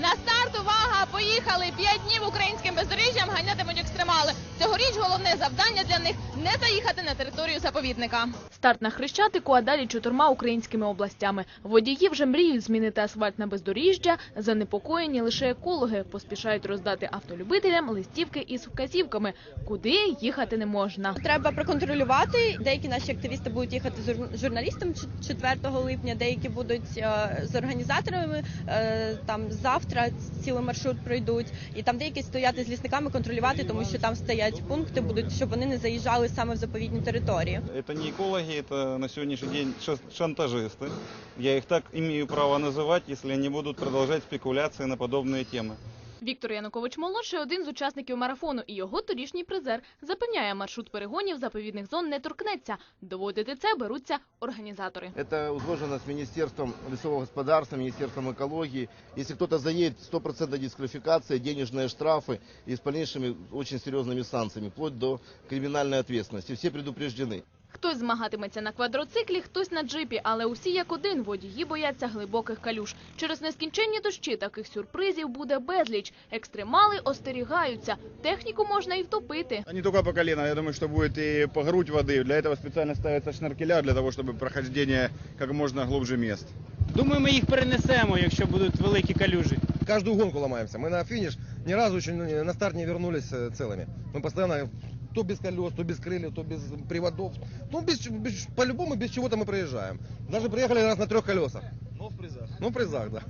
На старт, увага! Поїхали! П'ять днів українським бездоріжжям ганятимуть екстремали. Цьогоріч головне завдання для них не заїхати на територію заповідника. Старт на Хрещатику, а далі чотирма українськими областями. Водії вже мріють змінити асфальт на бездоріжжя. Занепокоєні лише екологи поспішають роздати автолюбителям листівки із вказівками, куди їхати не можна. Треба проконтролювати. Деякі наші активісти будуть їхати з жур- журналістом ч- 4 липня, деякі будуть е, з організаторами. е, Там завтра цілий маршрут пройдуть, і там деякі стояти з лісниками контролювати, тому що там стоять пункти, будуть щоб вони не заїжджали саме в заповідні території. Это не экологи, это на сегодняшний день шас- шантажисты. Я их так имею право называть, если они будут продолжать спекуляции на подобные темы. Віктор Янукович молодший один з учасників марафону, і його торішній призер запевняє, маршрут перегонів заповідних зон не торкнеться. Доводити це беруться організатори. Это узложено с Министерством лесового господарства, Министерством экологии. Если кто-то заедет, 100% дисквалификация, денежные штрафы и с дальнейшими очень серьезными санкциями, вплоть до криминальной ответственности. Все предупреждены. Хтось змагатиметься на квадроциклі, хтось на джипі, але усі як один водії бояться глибоких калюж. Через нескінченні дощі таких сюрпризів буде безліч. Екстремали остерігаються. Техніку можна і втопити. А Не только по колено, я думаю, что будет и по грудь воды. Для этого специально ставятся шнуркеля, для того, чтобы прохождение как можно глубже мест. Думаю, ми їх перенесемо, якщо будуть великі калюжі. каждую гонку ломаемся. Мы на финиш ни разу еще не- на старт не вернулись э, целыми. Мы постоянно то без колес, то без крыльев, то без приводов. Ну, без, ч- без- по-любому без чего-то мы проезжаем. Даже приехали раз на трех колесах. Но в призах. Ну, в призах, да.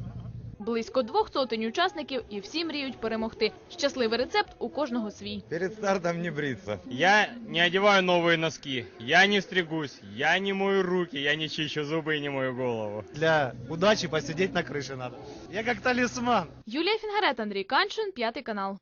Близько двох сотень учасників і всі мріють перемогти. Щасливий рецепт у кожного свій. Перед стартом не бриться. Я не одеваю новые носки, я не стригусь, я не мою руки, я не чищу зубы и не мою голову. Для удачи посидеть на крыше надо. Я как талисман. Юлія Фінгарет, Андрій Каншин, п'ятий канал.